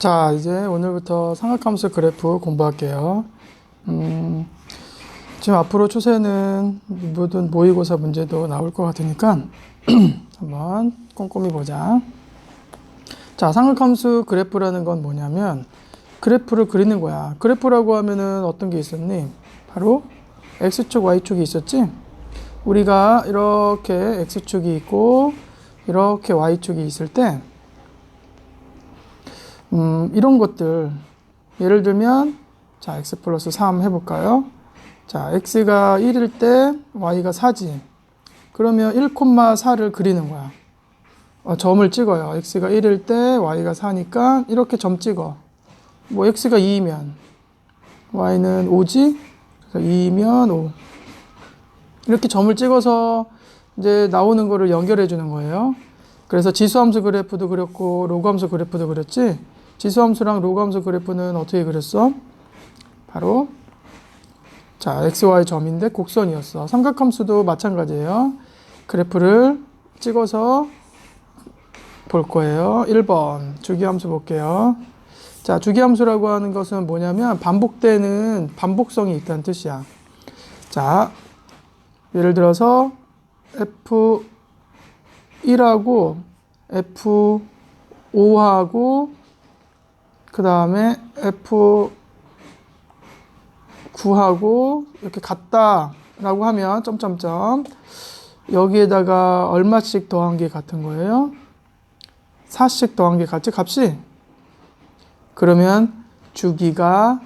자, 이제 오늘부터 삼각함수 그래프 공부할게요. 음, 지금 앞으로 추세는 모든 모의고사 문제도 나올 것 같으니까 한번 꼼꼼히 보자. 자, 삼각함수 그래프라는 건 뭐냐면 그래프를 그리는 거야. 그래프라고 하면은 어떤 게 있었니? 바로 x축, y축이 있었지? 우리가 이렇게 x축이 있고 이렇게 y축이 있을 때 음, 이런 것들. 예를 들면 자 x 플러스 3 해볼까요? 자 x가 1일 때 y가 4지. 그러면 1,4를 그리는 거야. 어, 점을 찍어요. x가 1일 때 y가 4니까 이렇게 점 찍어. 뭐 x가 2이면 y는 5지? 그래서 2면 5 이렇게 점을 찍어서 이제 나오는 거를 연결해 주는 거예요. 그래서 지수함수 그래프도 그렸고 로그함수 그래프도 그렸지 지수함수랑 로그함수 그래프는 어떻게 그렸어? 바로 자 xy 점인데 곡선이었어. 삼각함수도 마찬가지예요. 그래프를 찍어서 볼 거예요. 1번 주기함수 볼게요. 자 주기함수라고 하는 것은 뭐냐면 반복되는 반복성이 있다는 뜻이야. 자 예를 들어서 F1하고 F5하고 그 다음에 F9하고 이렇게 같다 라고 하면 점점점 여기에다가 얼마씩 더한 게 같은 거예요? 4씩 더한 게 같지 값이? 그러면 주기가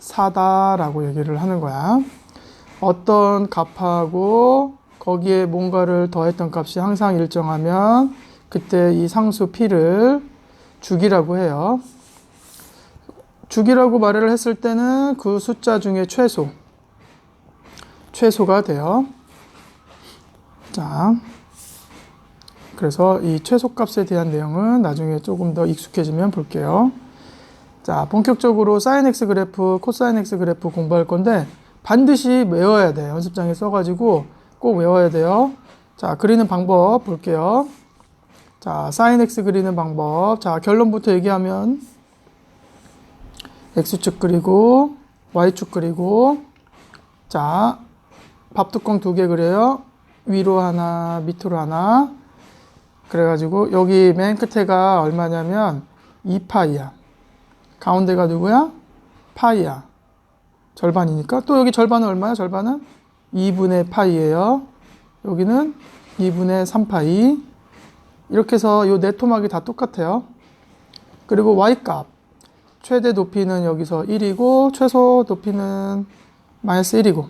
4다라고 얘기를 하는 거야. 어떤 값하고 거기에 뭔가를 더했던 값이 항상 일정하면 그때 이 상수 p를 주기라고 해요. 주기라고 말을 했을 때는 그 숫자 중에 최소, 최소가 돼요. 자, 그래서 이 최소값에 대한 내용은 나중에 조금 더 익숙해지면 볼게요. 자, 본격적으로 사인 x 그래프, 코사인 x 그래프 공부할 건데 반드시 외워야 돼. 연습장에 써가지고 꼭 외워야 돼요. 자, 그리는 방법 볼게요. 자, 사인 x 그리는 방법. 자, 결론부터 얘기하면 x축 그리고 y축 그리고 자 밥뚜껑 두 개 그려요. 위로 하나 밑으로 하나. 그래가지고 여기 맨 끝에가 얼마냐면 2파이야. 가운데가 누구야? 파이야. 절반이니까. 또 여기 절반은 얼마야? 절반은 2분의 파이예요. 여기는 2분의 3파이. 이렇게 해서 요 네 토막이 다 똑같아요. 그리고 y값 최대 높이는 여기서 1이고 최소 높이는 마이너스 1이고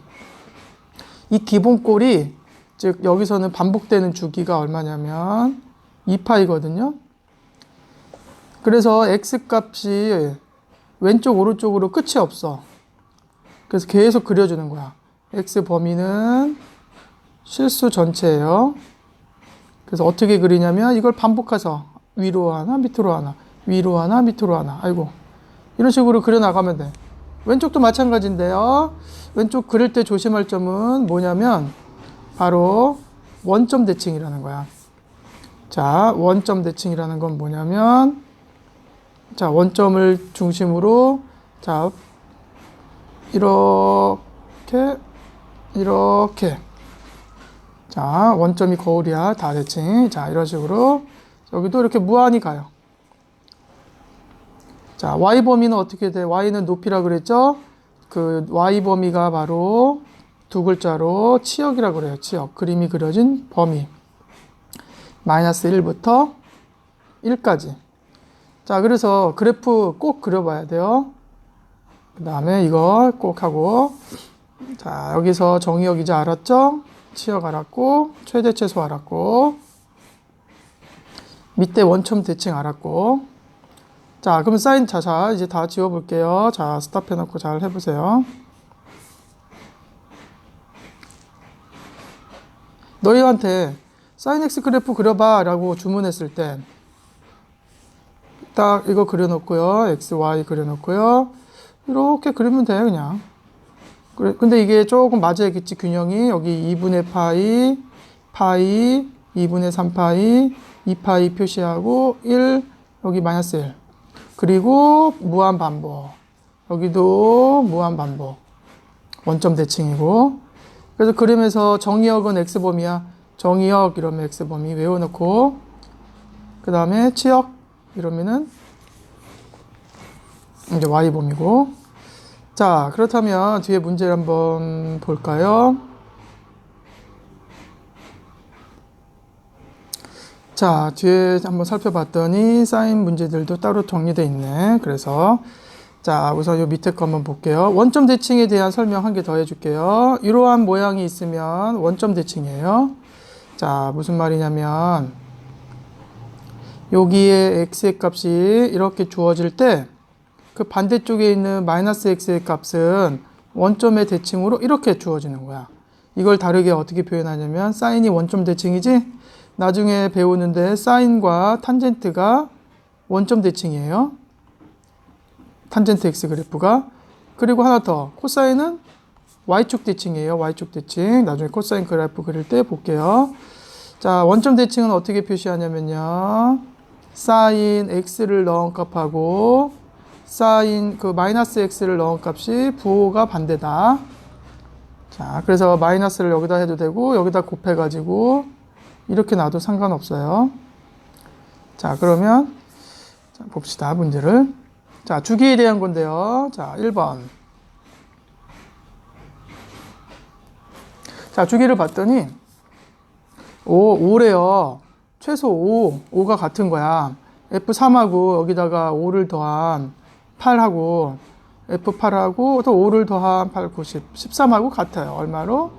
이 기본 꼴이 즉 여기서는 반복되는 주기가 얼마냐면 2파이거든요. 그래서 x 값이 왼쪽 오른쪽으로 끝이 없어. 그래서 계속 그려주는 거야. x 범위는 실수 전체예요. 그래서 어떻게 그리냐면 이걸 반복해서 위로 하나 밑으로 하나 위로 하나 밑으로 하나 아이고 이런 식으로 그려나가면 돼. 왼쪽도 마찬가지인데요. 왼쪽 그릴 때 조심할 점은 뭐냐면 바로 원점 대칭이라는 거야. 자, 원점 대칭이라는 건 뭐냐면 자, 원점을 중심으로 자, 이렇게 이렇게 자, 원점이 거울이야. 다 대칭. 자, 이런 식으로 여기도 이렇게 무한히 가요. 자, y 범위는 어떻게 돼? y는 높이라 그랬죠? 그 y 범위가 바로 두 글자로 치역이라고 그래요. 치역. 그림이 그려진 범위. 마이너스 1부터 1까지. 자, 그래서 그래프 꼭 그려봐야 돼요. 그 다음에 이거 꼭 하고. 자, 여기서 정의역 이제 알았죠? 치역 알았고, 최대 최소 알았고, 밑에 원점 대칭 알았고, 자, 그럼 사인 자, 자, 이제 다 지워 볼게요. 자, 스탑 해 놓고 잘 해 보세요. 너희한테 사인 x 그래프 그려 봐라고 주문했을 때 딱 이거 그려 놓고요. x, y 그려 놓고요. 이렇게 그리면 돼, 그냥. 그래, 근데 이게 조금 맞아야겠지, 균형이. 여기 2분의 파이, 파이, 2분의 3파이, 2파이 표시하고 1, 여기 마이너스 1. 그리고 무한 반복. 여기도 무한 반복. 원점 대칭이고. 그래서 그림에서 정의역은 x범위야. 정의역 이러면 x범위 외워놓고 그 다음에 치역 이러면은 이제 y범위고 자 그렇다면 뒤에 문제를 한번 볼까요? 자 뒤에 한번 살펴봤더니 사인 문제들도 따로 정리되어 있네. 그래서 자 우선 요 밑에 거 한번 볼게요. 원점 대칭에 대한 설명 한 개 더 해줄게요. 이러한 모양이 있으면 원점 대칭이에요. 자 무슨 말이냐면 여기에 x의 값이 이렇게 주어질 때 그 반대쪽에 있는 마이너스 x의 값은 원점의 대칭으로 이렇게 주어지는 거야. 이걸 다르게 어떻게 표현하냐면 사인이 원점 대칭이지 나중에 배우는데 사인과 탄젠트가 원점 대칭이에요. 탄젠트 x 그래프가 그리고 하나 더 코사인은 y축 대칭이에요. y축 대칭 나중에 코사인 그래프 그릴 때 볼게요. 자 원점 대칭은 어떻게 표시하냐면요. 사인 x를 넣은 값하고 사인 그 마이너스 x를 넣은 값이 부호가 반대다. 자, 그래서 마이너스를 여기다 해도 되고 여기다 곱해 가지고 이렇게 놔도 상관없어요. 자, 그러면 자, 봅시다. 문제를. 자, 주기에 대한 건데요. 자, 1번. 자, 주기를 봤더니 5, 5래요. 최소 5, 5가 같은 거야. F3하고 여기다가 5를 더한 8하고 F8하고 또 5를 더한 8, 90, 13하고 같아요. 얼마로?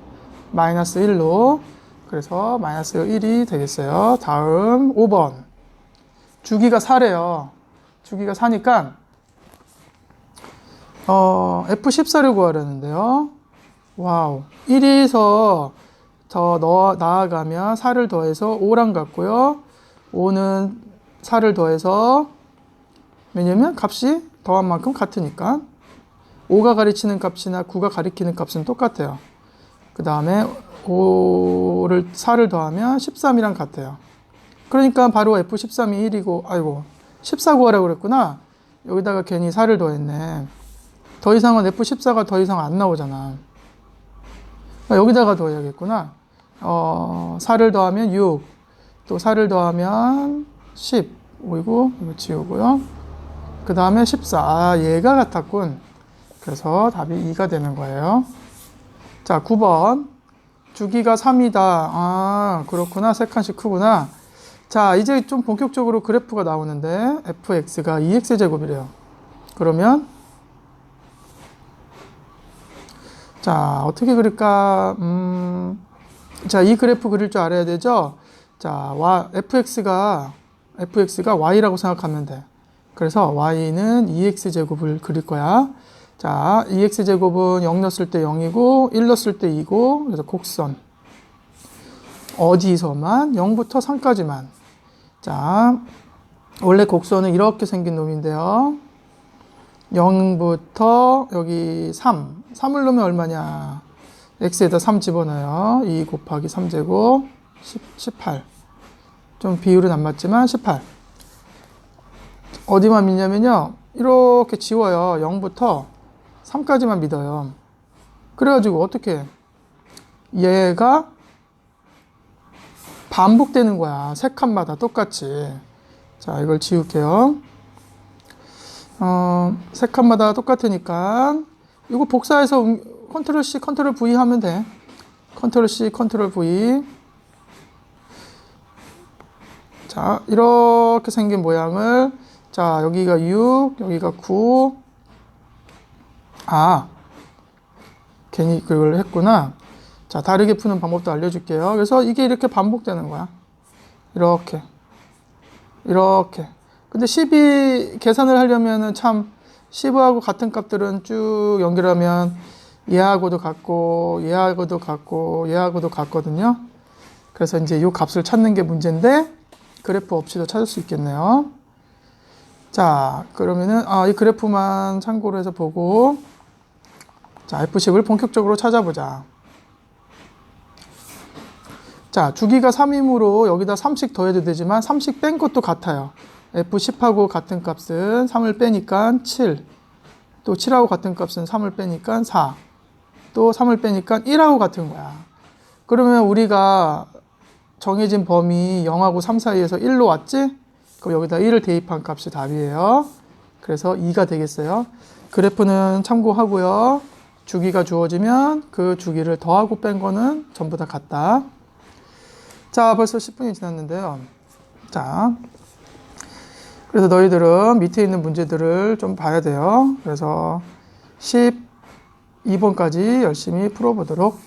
마이너스 1로. 그래서 마이너스 1이 되겠어요. 다음 5번. 주기가 4래요. 주기가 4니까 어, F14를 구하려는데요. 와우. 1에서 더 넣어, 나아가면 4를 더해서 5랑 같고요. 5는 4를 더해서 왜냐면 값이 더한 만큼 같으니까 5가 가리키는 값이나 9가 가리키는 값은 똑같아요. 그 다음에 5를 4를 더하면 13이랑 같아요. 그러니까 바로 F13이 1이고 아이고 14 구하라고 그랬구나. 여기다가 괜히 4를 더했네. 더 이상은 F14가 더 이상 안 나오잖아. 그러니까 여기다가 더해야겠구나. 어, 4를 더하면 6, 또 4를 더하면 10, 오이고 이거 지우고요. 그 다음에 14. 아, 얘가 같았군. 그래서 답이 2가 되는 거예요. 자, 9번. 주기가 3이다. 아, 그렇구나. 세 칸씩 크구나. 자, 이제 좀 본격적으로 그래프가 나오는데 fx가 2x 제곱이래요. 그러면 자, 어떻게 그릴까? 음, 자, 이 그래프 그릴 줄 알아야 되죠? 자, 와, fx가, fx가 y라고 생각하면 돼. 그래서 y는 2x 제곱을 그릴 거야. 자, 2x 제곱은 0 넣었을 때 0이고, 1 넣었을 때 2고, 그래서 곡선. 어디서만? 0부터 3까지만. 자, 원래 곡선은 이렇게 생긴 놈인데요. 0부터 여기 3. 3을 넣으면 얼마냐? x에다 3 집어넣어요. 2 곱하기 3제곱 10, 18. 좀 비율은 안 맞지만 18. 어디만 믿냐면요. 이렇게 지워요. 0부터 3까지만 믿어요. 그래가지고 어떻게 얘가 반복되는 거야. 세 칸마다 똑같이. 자, 이걸 지울게요. 어, 세 칸마다 똑같으니까 이거 복사해서 음, 컨트롤 C, 컨트롤 V 하면 돼. 컨트롤 C, 컨트롤 V. 자, 이렇게 생긴 모양을 자, 여기가 6, 여기가 9. 아, 괜히 그걸 했구나. 자, 다르게 푸는 방법도 알려줄게요. 그래서 이게 이렇게 반복되는 거야. 이렇게. 이렇게. 근데 12 계산을 하려면은 참 15하고 같은 값들은 쭉 연결하면 얘하고도 같고, 얘하고도 같고, 얘하고도 같거든요. 그래서 이제 이 값을 찾는 게 문제인데, 그래프 없이도 찾을 수 있겠네요. 자, 그러면은, 아, 이 그래프만 참고로 해서 보고, 자, F식을 본격적으로 찾아보자. 자, 주기가 3이므로 여기다 3씩 더해도 되지만 3씩 뺀 것도 같아요. F10하고 같은 값은 3을 빼니까 7. 또 7하고 같은 값은 3을 빼니까 4. 또 3을 빼니까 1하고 같은 거야. 그러면 우리가 정해진 범위 0하고 3 사이에서 1로 왔지? 그럼 여기다 1을 대입한 값이 답이에요. 그래서 2가 되겠어요. 그래프는 참고하고요. 주기가 주어지면 그 주기를 더하고 뺀 거는 전부 다 같다. 자, 벌써 10분이 지났는데요. 자, 그래서 너희들은 밑에 있는 문제들을 좀 봐야 돼요. 그래서 12번까지 열심히 풀어보도록